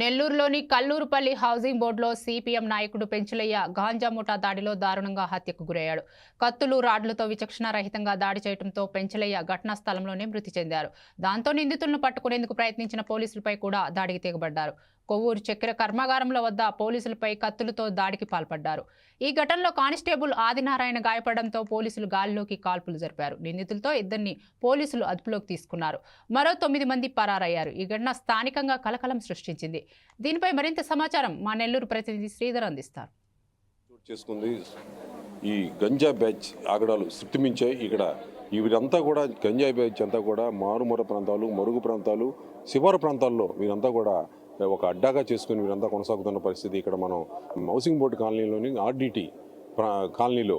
నెల్లూరులోని కల్లూరుపల్లి హౌసింగ్ బోర్డులో సిపిఎం నాయకుడు పెంచులయ్య గాంజా ముఠా దాడిలో దారుణంగా హత్యకు గురయ్యాడు. కత్తులు రాడ్లతో విచక్షణారహితంగా దాడి చేయడంతో పెంచలయ్య ఘటనా స్థలంలోనే మృతి చెందారు. దాంతో నిందితులను పట్టుకునేందుకు ప్రయత్నించిన పోలీసులపై కూడా దాడికి తెగబడ్డారు. కొవ్వూరు చక్కెర కర్మాగారంలో వద్ద పోలీసులపై కత్తులతో దాడికి పాల్పడ్డారు. ఈ ఘటనలో కానిస్టేబుల్ ఆదినారాయణ గాయపడడంతో పోలీసులు గాలిలోకి కాల్పులు జరిపారు. నిందితులతో ఇద్దరిని పోలీసులు అదుపులోకి తీసుకున్నారు. మరో తొమ్మిది మంది పరారయ్యారు. ఈ ఘటన స్థానికంగా కలకలం సృష్టించింది. దీనిపై మరింత సమాచారం మా నెల్లూరు ప్రతినిధి శ్రీధర్ అందిస్తారు. చేసుకుంది. ఈ గంజా బ్యాచ్ ఆగడాలు సృష్టిమించాయి ఇక్కడ వీరంతా కూడా గంజాయి బ్యాచ్ అంతా కూడా మారుమూర ప్రాంతాలు మరుగు ప్రాంతాలు శివారు ప్రాంతాల్లో వీరంతా కూడా ఒక అడ్డాగా చేసుకుని వీరంతా కొనసాగుతున్న పరిస్థితి ఇక్కడ మనం హౌసింగ్ బోర్డు కాలనీలోని ఆర్డీటీ కాలనీలో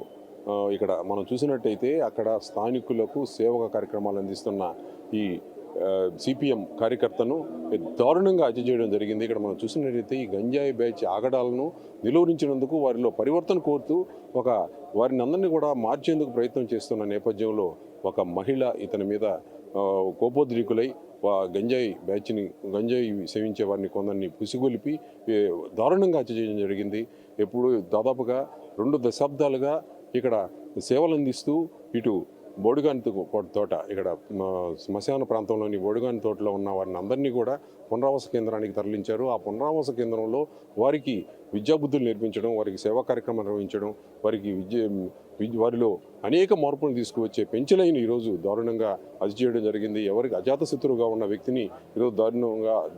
ఇక్కడ మనం చూసినట్టయితే అక్కడ స్థానికులకు సేవక కార్యక్రమాలు అందిస్తున్న ఈ సిపిఎం కార్యకర్తను దారుణంగా హత్య చేయడం జరిగింది. ఇక్కడ మనం చూసినట్టయితే ఈ గంజాయి బ్యాచ్ ఆగడాలను నిలువరించినందుకు వారిలో పరివర్తన కోరుతూ ఒక వారిని అందరినీ కూడా మార్చేందుకు ప్రయత్నం చేస్తున్న నేపథ్యంలో ఒక మహిళ ఇతని మీద కోపోద్రికులై గంజాయి బ్యాచ్ని గంజాయి సేవించే వారిని కొందరిని పుసిగొలిపి దారుణంగా హత్య చేయడం జరిగింది. ఎప్పుడు దాదాపుగా రెండు దశాబ్దాలుగా ఇక్కడ సేవలు అందిస్తూ ఇటు బోడిగాని తోట ఇక్కడ శ్మశాన ప్రాంతంలోని బోడిగాని తోటలో ఉన్న వారిని అందరినీ కూడా పునరావాస కేంద్రానికి తరలించారు. ఆ పునరావాస కేంద్రంలో వారికి విద్యాబుద్ధులు నేర్పించడం వారికి సేవా కార్యక్రమం నిర్వహించడం వారికి విద్య విద్య- వారిలో అనేక మార్పులు తీసుకువచ్చే పెంచలైన ఈరోజు దారుణంగా అది చేయడం జరిగింది. ఎవరికి అజాతశత్రువుగా ఉన్న వ్యక్తిని ఈరోజు దారుణంగా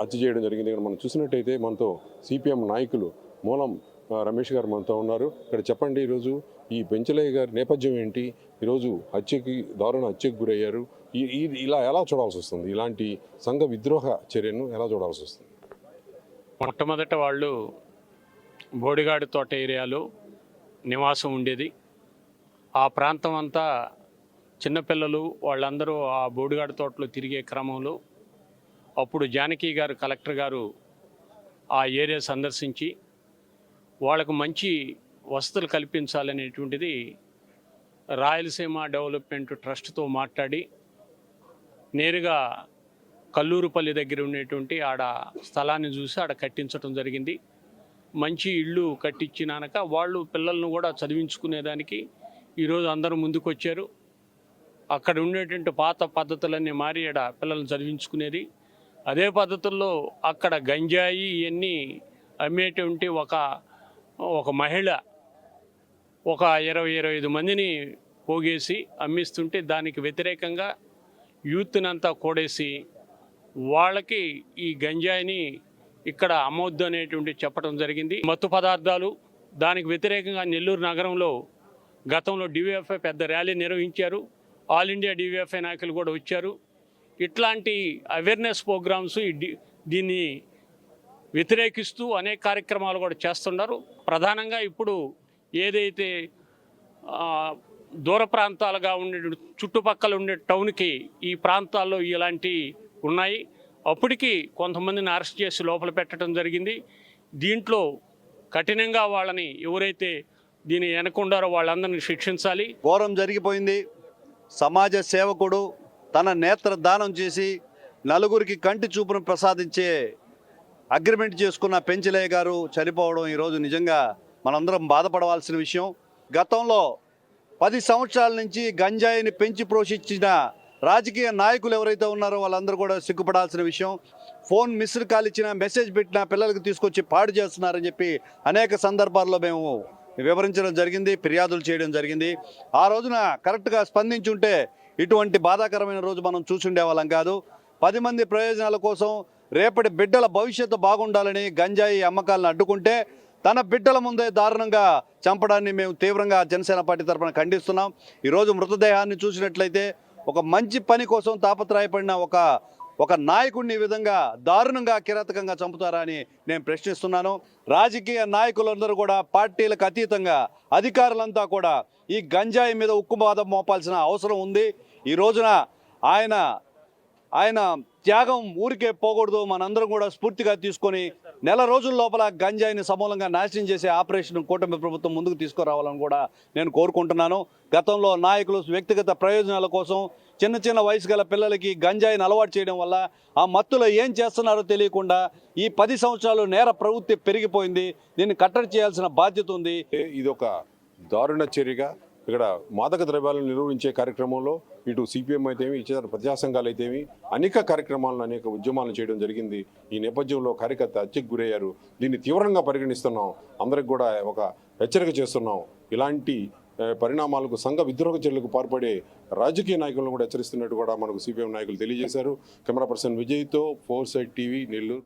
హత్య చేయడం జరిగింది. ఇక్కడ మనం చూసినట్టయితే మనతో సిపిఎం నాయకులు మూలం రమేష్ గారు మనతో ఉన్నారు. ఇక్కడ చెప్పండి ఈరోజు ఈ పెంచలయ్య గారి నేపథ్యం ఏంటి? ఈరోజు హత్యకి దారుణ హత్యకు గురయ్యారు. ఈ ఇలా ఎలా చూడాల్సి వస్తుంది? ఇలాంటి సంఘ విద్రోహ చర్యను ఎలా చూడాల్సి వస్తుంది? మొట్టమొదట వాళ్ళు బోడిగాడి తోట ఏరియాలో నివాసం ఉండేది. ఆ ప్రాంతం అంతా చిన్నపిల్లలు వాళ్ళందరూ ఆ బోడిగాడి తోటలో తిరిగే క్రమంలో అప్పుడు జానకి గారు కలెక్టర్ గారు ఆ ఏరియా సందర్శించి వాళ్ళకు మంచి వసతులు కల్పించాలనేటువంటిది రాయలసీమ డెవలప్మెంట్ ట్రస్ట్తో మాట్లాడి నేరుగా కల్లూరుపల్లి దగ్గర ఉండేటువంటి ఆడ స్థలాన్ని చూసి ఆడ కట్టించడం జరిగింది. మంచి ఇళ్ళు కట్టించినాక వాళ్ళు పిల్లలను కూడా చదివించుకునేదానికి ఈరోజు అందరూ ముందుకొచ్చారు. అక్కడ ఉండేటువంటి పాత పద్ధతులన్నీ మారి ఆడ పిల్లల్ని చదివించుకునేది. అదే పద్ధతుల్లో అక్కడ గంజాయి ఇవన్నీ అమ్మేటువంటి ఒక ఒక మహిళ ఒక ఇరవై ఇరవై ఐదు మందిని పోగేసి అమ్మిస్తుంటే దానికి వ్యతిరేకంగా యూత్నంతా కూడేసి వాళ్ళకి ఈ గంజాయిని ఇక్కడ అమ్మొద్దు అనేటువంటి చెప్పడం జరిగింది. మత్తు పదార్థాలు దానికి వ్యతిరేకంగా నెల్లూరు నగరంలో గతంలో డివిఎఫ్ఐ పెద్ద ర్యాలీ నిర్వహించారు. ఆల్ ఇండియా డివిఎఫ్ఐ నాయకులు కూడా వచ్చారు. ఇట్లాంటి అవేర్నెస్ ప్రోగ్రామ్స్ దీన్ని వ్యతిరేకిస్తూ అనేక కార్యక్రమాలు కూడా చేస్తున్నారు. ప్రధానంగా ఇప్పుడు ఏదైతే దూర ప్రాంతాలుగా ఉండే చుట్టుపక్కల ఉండే టౌన్కి ఈ ప్రాంతాల్లో ఇలాంటి ఉన్నాయి. అప్పటికి కొంతమందిని అరెస్ట్ చేసి లోపల పెట్టడం జరిగింది. దీంట్లో కఠినంగా వాళ్ళని ఎవరైతే దీని వెనకుండారో వాళ్ళందరినీ శిక్షించాలి. ఘోరం జరిగిపోయింది. సమాజ సేవకుడు తన నేత్ర దానం చేసి నలుగురికి కంటి చూపును ప్రసాదించే అగ్రిమెంట్ చేసుకున్న పెంచిలయ్య గారు చనిపోవడం ఈరోజు నిజంగా మనందరం బాధపడవలసిన విషయం గతంలో పది సంవత్సరాల నుంచి గంజాయిని పెంచి పోషించిన రాజకీయ నాయకులు ఎవరైతే ఉన్నారో వాళ్ళందరూ కూడా సిగ్గుపడాల్సిన విషయం. ఫోన్ మిస్డ్ కాల్ ఇచ్చిన మెసేజ్ పెట్టిన పిల్లలకు తీసుకొచ్చి పాడు చేస్తున్నారని చెప్పి అనేక సందర్భాల్లో మేము వివరించడం జరిగింది ఫిర్యాదులు చేయడం జరిగింది. ఆ రోజున కరెక్ట్గా స్పందించుంటే ఇటువంటి బాధాకరమైన రోజు మనం చూసుండే వాళ్ళం కాదు. పది మంది ప్రయోజనాల కోసం రేపటి బిడ్డల భవిష్యత్తు బాగుండాలని గంజాయి అమ్మకాలను అడ్డుకుంటే తన బిడ్డల ముందే దారుణంగా చంపడాన్ని మేము తీవ్రంగా జనసేన పార్టీ తరఫున ఖండిస్తున్నాం. ఈరోజు మృతదేహాన్ని చూసినట్లయితే ఒక మంచి పని కోసం తాపత్రయపడిన ఒక ఒక నాయకుడిని విధంగా దారుణంగా కిరాతకంగా చంపుతారా అని నేను ప్రశ్నిస్తున్నాను. రాజకీయ నాయకులందరూ కూడా పార్టీలకు అతీతంగా అధికారులంతా కూడా ఈ గంజాయి మీద ఉక్కుబాదం మోపాల్సిన అవసరం ఉంది. ఈ రోజున ఆయన ఆయన త్యాగం ఊరికే పోకూడదు. మనందరం కూడా స్ఫూర్తిగా తీసుకొని నెల రోజుల లోపల గంజాయిని సమూలంగా నాశనం చేసే ఆపరేషన్ కూటమి ప్రభుత్వం ముందుకు తీసుకురావాలని కూడా నేను కోరుకుంటున్నాను. గతంలో నాయకులు వ్యక్తిగత ప్రయోజనాల కోసం చిన్న చిన్న వయసు గల పిల్లలకి గంజాయిని అలవాటు చేయడం వల్ల ఆ మత్తులో ఏం చేస్తున్నారో తెలియకుండా ఈ పది సంవత్సరాలు నేర ప్రవృత్తి పెరిగిపోయింది. దీన్ని కట్టడి చేయాల్సిన బాధ్యత ఉంది. ఇది ఒక దారుణ చర్యగా ఇక్కడ మాదక ద్రవ్యాలను నిర్వహించే కార్యక్రమంలో ఇటు సిపిఎం అయితేమి ఇతర ప్రజా సంఘాలు అయితేమి అనేక కార్యక్రమాలను అనేక ఉద్యమాలను చేయడం జరిగింది. ఈ నేపథ్యంలో కార్యకర్త హత్యకు గురయ్యారు. దీన్ని తీవ్రంగా పరిగణిస్తున్నాం. అందరికి కూడా ఒక హెచ్చరిక చేస్తున్నాం. ఇలాంటి పరిణామాలకు సంఘ విద్రోహ చర్యలకు పాల్పడే రాజకీయ నాయకులను కూడా హెచ్చరిస్తున్నట్టు కూడా మనకు సిపిఎం నాయకులు తెలియజేశారు. కెమెరా పర్సన్ విజయ్తో ఫోర్ సైడ్ టీవీ నెల్లూరు.